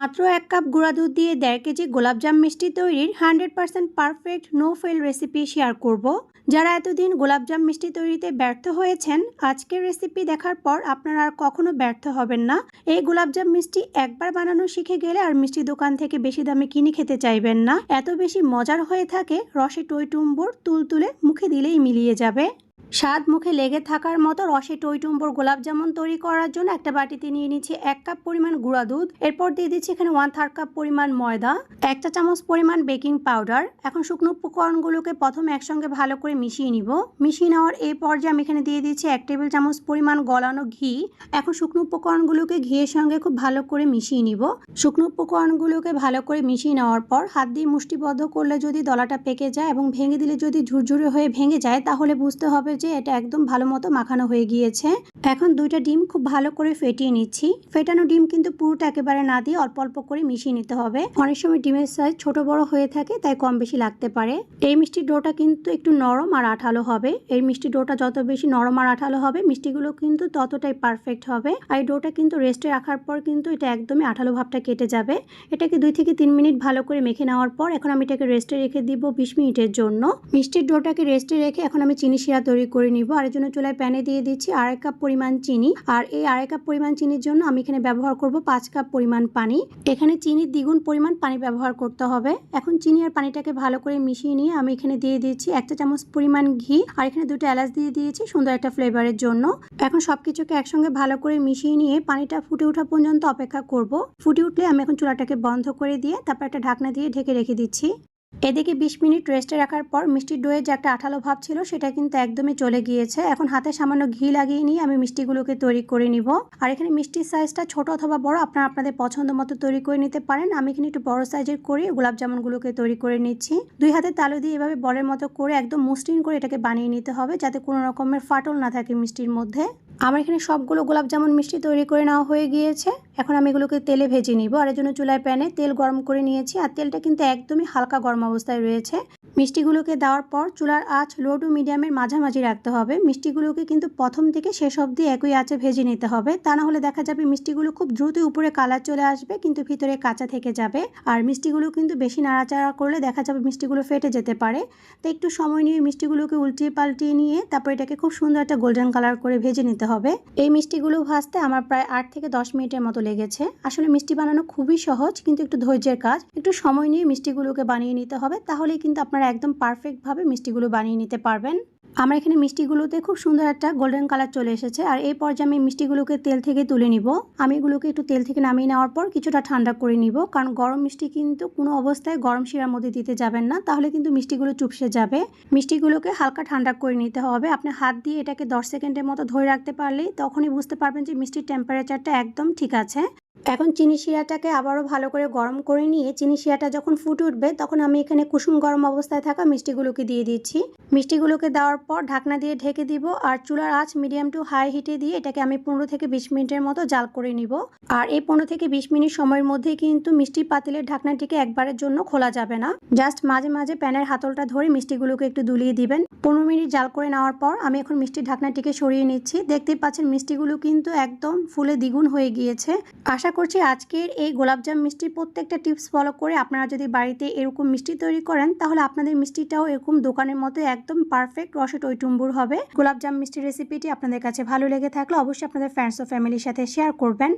মাত্র এক কাপ গুঁড়া দুধ দিয়ে দেড় কেজি গোলাপজাম মিষ্টি তৈরির hundred percent perfect no fail recipe share করব। যারা এতদিন গোলাপজাম মিষ্টি তৈরিতে ব্যর্থ হয়েছেন, আজকের রেসিপি দেখার পর আপনারা আর কখনো ব্যর্থ হবেন না। এই গোলাপজাম মিষ্টি একবার বানানো শিখে গেলে আর মিষ্টি দোকান থেকে বেশি দামে কিনে খেতে চাইবেন না। এত বেশি মজার হয়ে থাকে রসে টই টইটুম্বর তুলতুলে মুখে দিলেই মিলিয়ে যাবে। স্বাদ মুখে লেগে থাকার মতো রসে টইটুম্বর গোলাপ জামুন তৈরি করার জন্য একটা বাটিতে নিয়ে নিচ্ছি এক কাপ পরিমাণ গুঁড়া দুধ। এরপর দিয়ে দিচ্ছি এখানে ওয়ান থার্ড কাপ পরিমাণ ময়দা, এক চা চামচ পরিমাণ বেকিং পাউডার এখন শুকনো উপকরণগুলোকে প্রথম একসঙ্গে ভালো করে মিশিয়ে নিব। মিশিয়ে নেওয়ার এই পর্যায়ে আমি এখানে দিয়ে দিচ্ছি এক টেবিল চামচ পরিমাণ গলানো ঘি। এখন শুকনো উপকরণগুলোকে ঘিয়ের সঙ্গে খুব ভালো করে মিশিয়ে নিব। শুকনো উপকরণগুলোকে ভালো করে মিশিয়ে নেওয়ার পর হাত দিয়ে মুষ্টিবদ্ধ করলে যদি দলাটা পেকে যায় এবং ভেঙে দিলে যদি ঝুরঝুরে হয়ে ভেঙে যায়, তাহলে বুঝতে হবে যে এটা একদম ভালো মতো মাখানো হয়ে গিয়েছে। এখন দুইটা ডিম খুব ভালো করে ফেটিয়ে নিচ্ছি। ফেটানো ডিম কিন্তু পুরোটা একেবারে না দিয়ে অল্প অল্প করে মিশিয়ে নিতে হবে। অনেক সময় ডিমের সাইজ ছোট বড় হয়ে থাকে, তাই কম বেশি লাগতে পারে। এই মিষ্টির ডোটা কিন্তু একটু নরম আর আঠালো হবে। এই মিষ্টি ডোটা যত বেশি নরম আর আঠালো হবে, মিষ্টিগুলো কিন্তু ততটাই পারফেক্ট হবে। আর এই ডোটা কিন্তু রেস্টে রাখার পর কিন্তু এটা একদমই আঠালো ভাবটা কেটে যাবে। এটাকে দুই থেকে তিন মিনিট ভালো করে মেখে নেওয়ার পর এখন আমি এটাকে রেস্টে রেখে দিব বিশ মিনিটের জন্য। মিষ্টির ডোটাকে রেস্টে রেখে এখন আমি চিনি শিরা তৈরি করে নিব। আর এর জন্য চুলায় প্যানে দিয়ে দিচ্ছি আড়াই কাপ পরিমাণ চিনি। আর এই আড়াই কাপ পরিমাণ চিনির জন্য আমি এখানে ব্যবহার করব পাঁচ কাপ পরিমাণ পানি। এখানে চিনির দ্বিগুণ পরিমাণ পানি ব্যবহার করতে হবে। এখন চিনি আর পানিটাকে ভালো করে মিশিয়ে নিয়ে আমি এখানে দিয়ে দিচ্ছি একটা চামচ পরিমাণ ঘি। আর এখানে দুটো এলাচ দিয়ে দিয়েছি সুন্দর একটা ফ্লেভারের জন্য। এখন সবকিছুকে একসঙ্গে ভালো করে মিশিয়ে নিয়ে পানিটা ফুটে ওঠা পর্যন্ত অপেক্ষা করব। ফুটে উঠলে আমি এখন চুলাটাকে বন্ধ করে দিয়ে তারপর একটা ঢাকনা দিয়ে ঢেকে রেখে দিচ্ছি। এদিকে বিশ মিনিট রেস্টে রাখার পর মিষ্টির ডোয়ের যে একটা আঠালো ভাব ছিল, সেটা কিন্তু একদমই চলে গিয়েছে। এখন হাতে সামান্য ঘি লাগিয়ে নিয়ে আমি মিষ্টিগুলোকে তৈরি করে নিব। আর এখানে মিষ্টির সাইজটা ছোট অথবা বড়, আপনারা আপনাদের পছন্দ মতো তৈরি করে নিতে পারেন। আমি এখানে একটু বড় সাইজের করে, গোলাপ জামুনগুলোকে তৈরি করে নিচ্ছি। দুই হাতে তালু দিয়ে এভাবে বলের মতো করে একদম মসৃণ করে এটাকে বানিয়ে নিতে হবে, যাতে কোনো রকমের ফাটল না থাকে মিষ্টির মধ্যে। আমার এখানে সবগুলো গোলাপ জামুন মিষ্টি তৈরি করে নেওয়া হয়ে গিয়েছে। এখন আমি এগুলোকে তেলে ভেজে নিব। আর এর জন্য চুলায় প্যানে তেল গরম করে নিয়েছি। আর তেলটা কিন্তু একদমই হালকা গরম অবস্থায় রয়েছে। মিষ্টিগুলোকে দেওয়ার পর চুলার আঁচ লো টু মিডিয়ামের মাঝামাঝি রাখতে হবে। মিষ্টিগুলোকে কিন্তু প্রথম থেকে শেষ অবধি একই আঁচে ভেজে নিতে হবে। তা না হলে দেখা যাবে মিষ্টিগুলো খুব দ্রুত উপরে কালার চলে আসবে, কিন্তু ভিতরে কাঁচা থেকে যাবে। আর মিষ্টিগুলো কিন্তু বেশি নাড়াচাড়া করলে দেখা যাবে মিষ্টিগুলো ফেটে যেতে পারে। তো একটু সময় নিয়ে মিষ্টিগুলোকে উল্টিয়ে পাল্টিয়ে নিয়ে তারপর এটাকে খুব সুন্দর একটা গোল্ডেন কালার করে ভেজে নিতে হবে। এই মিষ্টিগুলো ভাজতে আমার প্রায় আট থেকে দশ মিনিটের মতো লেগেছে। আসলে মিষ্টি বানানো খুবই সহজ, কিন্তু একটু ধৈর্যের কাজ। একটু সময় নিয়ে মিষ্টিগুলোকে বানিয়ে নিতে হবে, তাহলেই কিন্তু আপনারা একদম পারফেক্টভাবে মিষ্টিগুলো বানিয়ে নিতে পারবেন। আমার এখানে মিষ্টিগুলোতে খুব সুন্দর একটা গোল্ডেন কালার চলে এসেছে। আর এই পর্যায়ে আমি মিষ্টিগুলোকে তেল থেকে তুলে নিব। আমি এগুলোকে একটু তেল থেকে নামিয়ে নেওয়ার পর কিছুটা ঠান্ডা করে নিব। কারণ গরম মিষ্টি কিন্তু কোনো অবস্থায় গরম শিরার মধ্যে দিতে যাবেন না, তাহলে কিন্তু মিষ্টিগুলো চুপসে যাবে। মিষ্টিগুলোকে হালকা ঠান্ডা করে নিতে হবে। আপনি হাত দিয়ে এটাকে দশ সেকেন্ডের মতো ধরে রাখতে পারলেই তখনই বুঝতে পারবেন যে মিষ্টির টেম্পারেচারটা একদম ঠিক আছে। এখন চিনি শিরাটাকে আবারও ভালো করে গরম করে নিয়ে চিনি শিরাটা যখন ফুটে উঠবে, তখন আমি এখানে কুসুম গরম অবস্থায় থাকা মিষ্টিগুলোকে দিয়ে দিচ্ছি। মিষ্টিগুলোকে দেওয়ার পর ঢাকনা দিয়ে ঢেকে দিব আর চুলার আঁচ মিডিয়াম টু হাই হিটে দিয়ে এটাকে আমি পনেরো থেকে বিশ মিনিটের মতো জাল করে নিব। আর এই পনেরো থেকে বিশ মিনিট সময়ের মধ্যে কিন্তু মিষ্টি পাতিলের ঢাকনাটিকে একবারের জন্য খোলা যাবে না। জাস্ট মাঝে মাঝে প্যানের হাতলটা ধরে মিষ্টিগুলোকে একটু দুলিয়ে দিবেন। পনেরো মিনিট জাল করে নেওয়ার পর আমি এখন মিষ্টির ঢাকনাটিকে সরিয়ে নিচ্ছি। দেখতেই পাচ্ছেন মিষ্টিগুলো কিন্তু একদম ফুলে দ্বিগুণ হয়ে গিয়েছে। আশা করছি আজকের এই গোলাপজাম মিষ্টির প্রত্যেকটা টিপস ফলো করে আপনারা যদি বাড়িতে এরকম মিষ্টি তৈরি করেন, তাহলে আপনাদের মিষ্টিটাও এরকম দোকানের মতো একদম পারফেক্ট রসে টইটুম্বুর হবে। গোলাপজাম মিষ্টির রেসিপিটি আপনাদের কাছে ভালো লেগে থাকলে অবশ্যই আপনাদের ফ্রেন্ডস ও ফ্যামিলির সাথে শেয়ার করবেন।